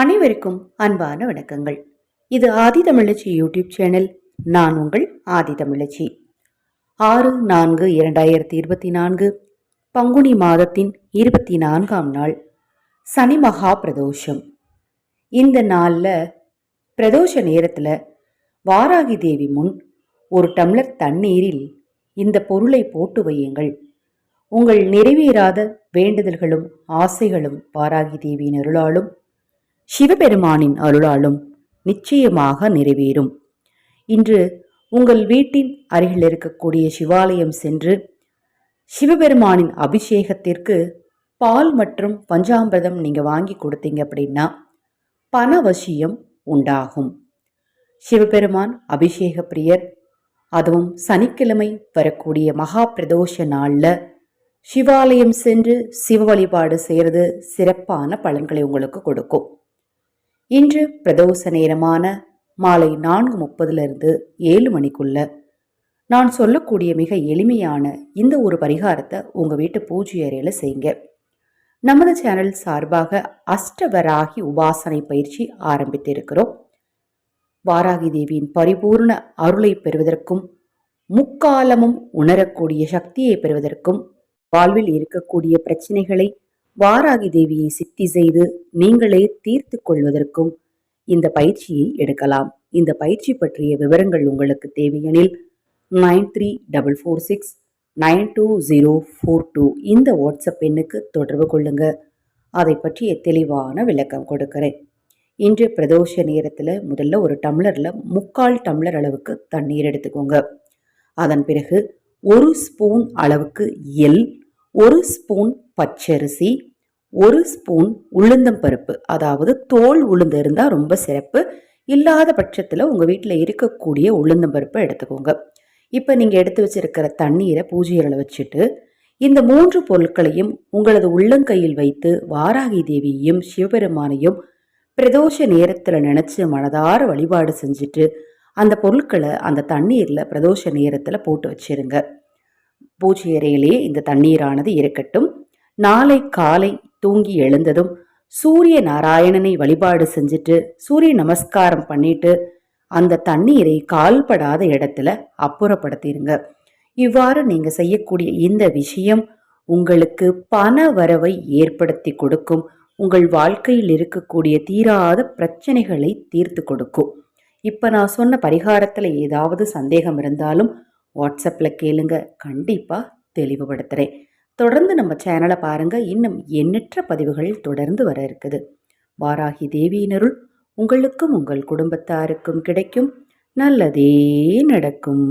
அனைவருக்கும் அன்பான வணக்கங்கள். இது ஆதி தமிழச்சி யூடியூப் சேனல். நான் உங்கள் ஆதி தமிழச்சி. ஆறு நான்கு இரண்டாயிரத்தி இருபத்தி நான்கு பங்குனி மாதத்தின் இருபத்தி நான்காம் நாள் சனி மகா பிரதோஷம். இந்த நாளில் பிரதோஷ நேரத்தில் வாராகி தேவி முன் ஒரு டம்ளர் தண்ணீரில் இந்த பொருளை போட்டு வையுங்கள். உங்கள் நிறைவேறாத வேண்டுதல்களும் ஆசைகளும் வாராகி தேவியின் அருளாலும் சிவபெருமானின் அருளாலும் நிச்சயமாக நிறைவேறும். இன்று உங்கள் வீட்டின் அருகில் இருக்கக்கூடிய சிவாலயம் சென்று சிவபெருமானின் அபிஷேகத்திற்கு பால் மற்றும் பஞ்சாமிரதம் நீங்கள் வாங்கி கொடுத்தீங்க அப்படின்னா பணவசியம் உண்டாகும். சிவபெருமான் அபிஷேக பிரியர் அதுவும் சனிக்கிழமை வரக்கூடிய மகா பிரதோஷ நாளில் சிவாலயம் சென்று சிவ வழிபாடு செய்கிறது சிறப்பான பலன்களை உங்களுக்கு கொடுக்கும். இன்று பிரதோஷ நேரமான மாலை நான்கு முப்பதுலேருந்து ஏழு மணிக்குள்ள நான் சொல்லக்கூடிய மிக எளிமையான இந்த ஒரு பரிகாரத்தை உங்கள் வீட்டு பூஜை அறையில் செய்யுங்க. நமது சேனல் சார்பாக அஷ்டவராகி உபாசனை பயிற்சி ஆரம்பித்திருக்கிறோம். வாராகி தேவியின் பரிபூர்ண அருளை பெறுவதற்கும் முக்காலமும் உணரக்கூடிய சக்தியை பெறுவதற்கும் வாழ்வில் இருக்கக்கூடிய பிரச்சனைகளை வாராகி தேவியை சித்தி செய்து நீங்களே தீர்த்து கொள்வதற்கும் இந்த பயிற்சியை எடுக்கலாம். இந்த பயிற்சி பற்றிய விவரங்கள் உங்களுக்கு தேவையெனில் nine three double four six nine two zero four two இந்த வாட்ஸ்அப் எண்ணுக்கு தொடர்பு கொள்ளுங்க. அதை பற்றிய தெளிவான விளக்கம் கொடுக்கிறேன். இன்று பிரதோஷ நேரத்தில் முதல்ல ஒரு டம்ளரில் முக்கால் டம்ளர் அளவுக்கு தண்ணீர் எடுத்துக்கோங்க. அதன் பிறகு ஒரு ஸ்பூன் அளவுக்கு எல் ஒரு ஸ்பூன் பச்சரிசி ஒரு ஸ்பூன் உளுந்தம் பருப்பு. அதாவது தோல் உளுந்து இருந்தால் ரொம்ப சிறப்பு. இல்லாத பட்சத்தில் உங்கள் வீட்டில் இருக்கக்கூடிய உளுந்தம் பருப்பை எடுத்துக்கோங்க. இப்போ நீங்கள் எடுத்து வச்சிருக்கிற தண்ணீரை பூஜையில் வச்சுட்டு இந்த மூன்று பொருட்களையும் உங்களது உள்ளங்கையில் வைத்து வாராகி தேவியையும் சிவபெருமானையும் பிரதோஷ நேரத்தில் நினச்சி மனதார வழிபாடு செஞ்சுட்டு அந்த பொருட்களை அந்த தண்ணீரில் பிரதோஷ நேரத்தில் போட்டு வச்சிருங்க. பூஜை அறையிலேயே இந்த தண்ணீரானது இருக்கட்டும். நாளை காலை தூங்கி எழுந்ததும் சூரிய நாராயணனை வழிபாடு செஞ்சுட்டு சூரிய நமஸ்காரம் பண்ணிட்டு அந்த தண்ணீரை கால்படாத இடத்துல அப்புறப்படுத்திடுங்க இவ்வாறு நீங்க செய்யக்கூடிய இந்த விஷயம் உங்களுக்கு பண வரவை ஏற்படுத்தி கொடுக்கும். உங்கள் வாழ்க்கையில் இருக்கக்கூடிய தீராத பிரச்சனைகளை தீர்த்து கொடுக்கும். இப்போ நான் சொன்ன பரிகாரத்தில் ஏதாவது சந்தேகம் இருந்தாலும் வாட்ஸ்அப்பில் கேளுங்க. கண்டிப்பாக தெளிவுபடுத்துகிறேன் தொடர்ந்து நம்ம சேனலை பாருங்கள் இன்னும் எண்ணற்ற பதிவுகள் தொடர்ந்து வர இருக்குது. வாராகி தேவியினருள் உங்களுக்கும் உங்கள் குடும்பத்தாருக்கும் கிடைக்கும். நல்லதே நடக்கும்.